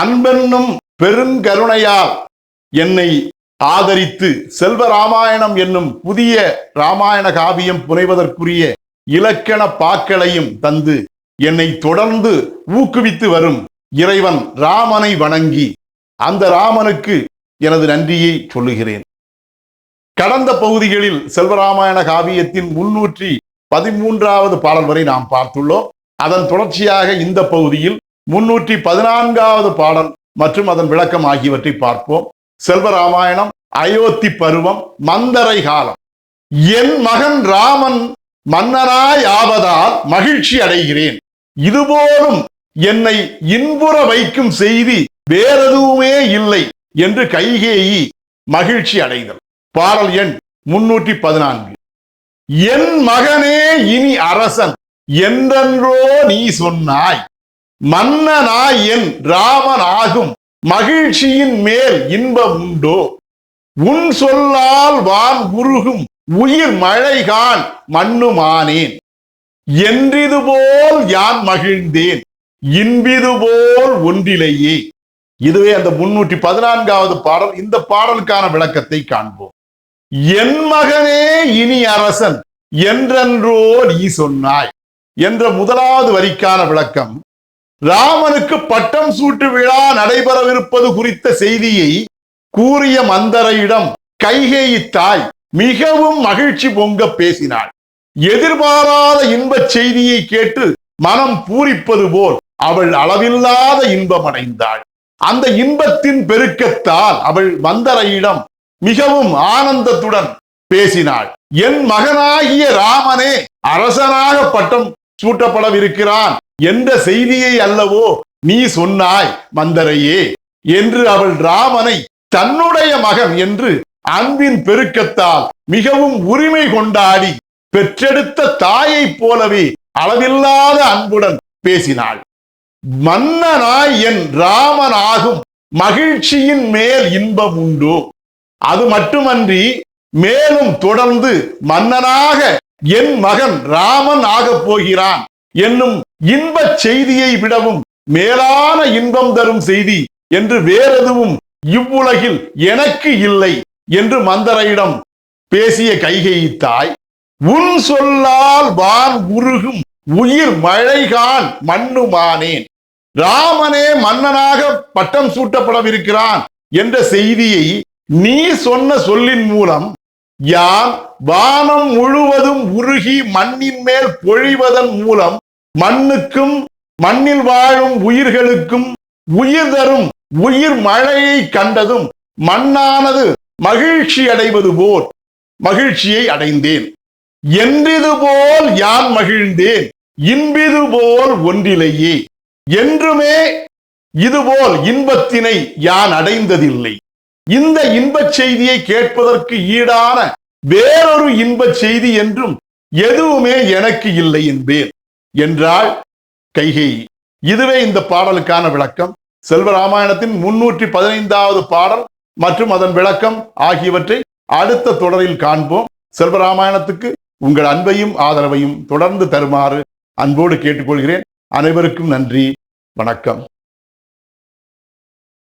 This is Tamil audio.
அன்பென்னும் பெருங்கருணையால் என்னை ஆதரித்து செல்வ ராமாயணம் என்னும் புதிய ராமாயண காவியம் புனைவதற்குரிய இலக்கண பாக்களையும் தந்து என்னை தொடர்ந்து ஊக்குவித்து வரும் இறைவன் ராமனை வணங்கி அந்த ராமனுக்கு எனது நன்றியை சொல்லுகிறேன். கடந்த பகுதிகளில் செல்வராமாயண காவியத்தின் முன்னூற்றி பதிமூன்றாவது பாடல் வரை நாம் பார்த்துள்ளோம். அதன் தொடர்ச்சியாக இந்த பகுதியில் முன்னூற்றி பதினான்காவது பாடல் மற்றும் அதன் விளக்கம் ஆகியவற்றை பார்ப்போம். செல்வராமாயணம் அயோத்தி பருவம் மந்தரை காலம். என் மகன் ராமன் மன்னனாய் ஆவதால் மகிழ்ச்சி அடைகிறேன். இதுபோலும் என்னை இன்புற வைக்கும் செய்தி வேறெதுவுமே இல்லை என்று கைகேயி மகிழ்ச்சி அடைதல். பாடல் எண் முன்னூற்றி பதினான்கு என் மகனே இனி அரசன் என்றென்றோ நீ சொன்னாய். மன்னனா என் ராமன் ஆகும் மகிழ்ச்சியின் மேல் இன்பம் உண்டோ? உன் சொல்லால் வான் உருகும். உயிர் மழைகான் மண்ணுமானேன். என்றிது போல் யான் மகிழ்ந்தேன். இன்பிது போல் ஒன்றிலேயே. இதுவே அந்த முன்னூற்றி பதினான்காவது பாடல். இந்த பாடலுக்கான விளக்கத்தை காண்போம். என் மகனே இனி அரசன். என்றென்றோ நீ சொன்னாய். என்ற முதலாவது வரிக்கான விளக்கம் ராமனுக்கு பட்டம் சூட்டு விழா நடைபெறவிருப்பது குறித்த செய்தியை கூறிய மந்தரையிடம் கைகேயி தாய் மிகவும் மகிழ்ச்சி பொங்க பேசினாள். எதிர்பாராத இன்பச் செய்தியை கேட்டு மனம் பூரிப்பது போல் அவள் அளவில்லாத இன்பம் அடைந்தாள். அந்த இன்பத்தின் பெருக்கத்தால் அவள் மந்தரையிடம் மிகவும் ஆனந்தத்துடன் பேசினாள். என் மகனாகிய ராமனே அரசனாக பட்டம் சூட்டப்படவிருக்கிறான். என்ற செய்தியை அல்லவோ நீ சொன்னாய் மந்தரையே. என்று அவள் ராமனை தன்னுடைய மகன் என்று அன்பின் பெருக்கத்தால் மிகவும் உரிமை கொண்டாடி பெற்றெடுத்த தாயைப் போலவே அளவில்லாத அன்புடன் பேசினாள். மன்னனாய் என் ராமன் ஆகும் மகிழ்ச்சியின் மேல் இன்பம் உண்டு அது மட்டுமன்றி மேலும் தொடர்ந்து மன்னனாக என் மகன் ராமன் ஆகப் போகிறான் என்னும் இன்பச் செய்தியை விடவும் மேலான இன்பம் தரும் செய்தி என்று வேறெதுவும் இவ்வுலகில் எனக்கு இல்லை என்று மந்தரையிடம் பேசிய கைகேயி தாய் உன் சொல்லால் வான் உருகும் உயிர் மழைகான் மண்ணுமானேன். ராமனே மன்னனாக பட்டம் சூட்டப்படவிருக்கிறான் என்ற செய்தியை நீ சொன்ன சொல்லின் மூலம் யான் வானம் முழுவதும் உருகி மண்ணின் மேல் பொழிவதன் மூலம் மண்ணுக்கும் மண்ணில் வாழும் உயிர்களுக்கும் உயிர் தரும் உயிர் மழையை கண்டதும் மண்ணானது மகிழ்ச்சி அடைவது போல் மகிழ்ச்சியை அடைந்தேன். என்றிது போல் யான் மகிழ்ந்தேன்? இன்பிது போல் ஒன்றிலேயே. என்றுமே இதுபோல் இன்பத்தினை யான் அடைந்ததில்லை. இந்த இன்பச் செய்தியை கேட்பதற்கு ஈடான வேறொரு இன்பச் செய்தி என்றும் எதுவுமே எனக்கு இல்லை என்பேன். என்றாள் கைகை. இதுவே இந்த பாடலுக்கான விளக்கம். செல்வராமாயணத்தின் முன்னூற்றி பதினைந்தாவது பாடல் மற்றும் அதன் விளக்கம் ஆகியவற்றை அடுத்த தொடரில் காண்போம். செல்வராமாயணத்துக்கு உங்கள் அன்பையும் ஆதரவையும் தொடர்ந்து தருமாறு அன்போடு கேட்டுக்கொள்கிறேன். அனைவருக்கும் நன்றி. வணக்கம்.